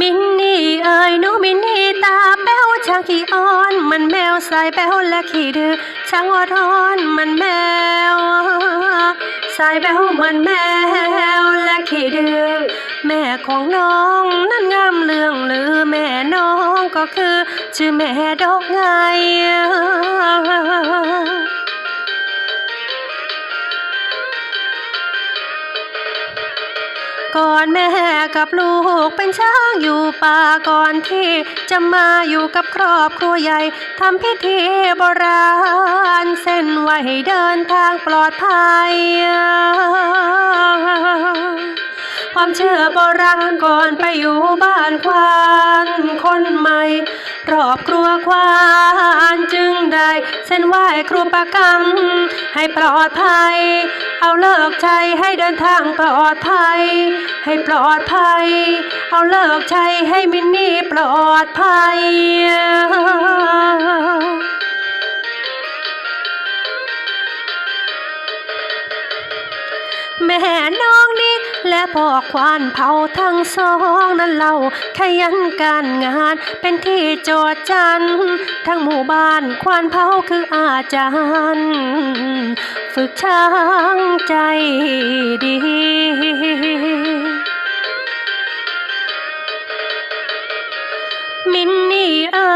มินนี่เอ่ยหนูมินนี่ตาแป้วช่างขี้อ้อน มันแมวสายแป้วและขี้ดื้อช่างอดทอนมันแมว สายแป้วมันแมวและขี้ดื้อแม่ของน้องนั้นงามเรื่องหรือแม่น้องก็คือ ชื่อแม่ดอกไง ก่อนแม่กับลูกเป็นช้างอยู่ป่าก่อนที่จะมาอยู่กับครอบครัวใหญ่ทำพิธีโบราณ เส้นไหวให้เดินทางปลอดภัย ความเชื่อโบราณก่อนไปอยู่บ้านควานคนใหม่ รอบครัวควานจึงได้เส้นไหว้ครูประกรรม ให้ปลอดภัย เอาเลิกใช้ให้เดินทางปลอดภัย ให้ปลอดภัย เอาเลิกใช้ให้มินนี่ปลอดภัยแม่น และพ่อควานเผาทั้งสองนั้นเราขยันการงานเป็นที่โจทย์จันทั้งหมู่บ้านควานเผาคืออาจารย์ ฝึกช้างใจดีมินนี่เอ่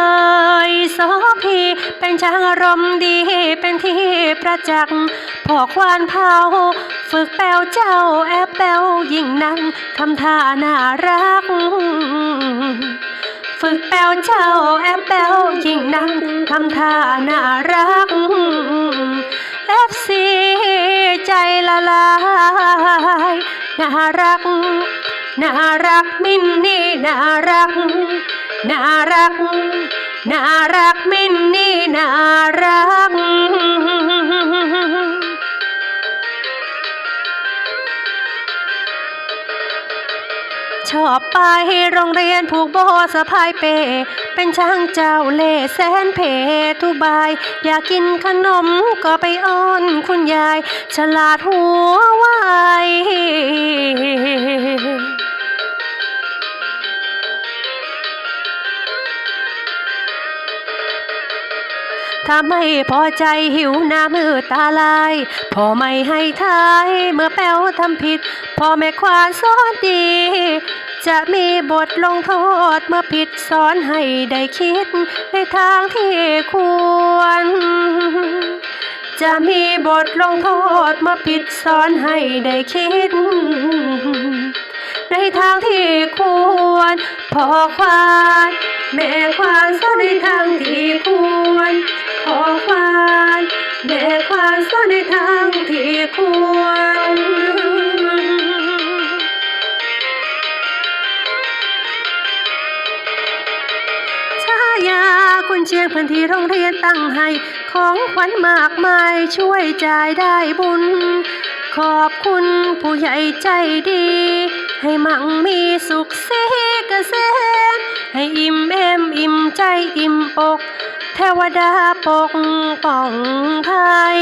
ย โสพี เป็นช้างอารมณ์ดีเป็นที่ประจักษ์พ่อควานเผาฝึกแปลวเจ้าแอบแปลวยิ่งนักทำท่าน่ารัก ฝึกแปลวเจ้าแอบแปลวยิ่งนักทำท่าน่ารักเอฟซีใจละลายน่ารักน่ารักมินนี่น่ารักน่ารัก น่ารักมินนี่น่ารัก ชอบไปโรงเรียนผูกโบสะพายเป เป็นช่างเจ้าเล่แสนเพทุบาย อยากกินขนมก็ไปอ้อนคุณยาย ฉลาดหัวไว ถ้าไม่พอใจหิวหน้ามือตาลาย พ่อไม่ให้ทายเมื่อแป้วทำผิด พ่อแม่ควานสอนดี จะมีบทลงโทษเมื่อผิดสอนให้ได้คิด ในทางที่ควร จะมีบทลงโทษเมื่อผิดสอนให้ได้คิดในทางที่ควรพ่อควานแม่ควานสอนในทางที่ควร พ่อควานแม่ควานสอนในทางที่ควรชายากุนเชียงพื้นที่โรงเรียนตั้งให้ ของขวัญมากมายช่วยจ่ายได้บุญ ขอบคุณผู้ใหญ่ใจดี ให้มั่งมีสุขเสกเกษม ให้อิ่มเอมอิ่มใจอิ่มอก เทวดาปกป้องไทย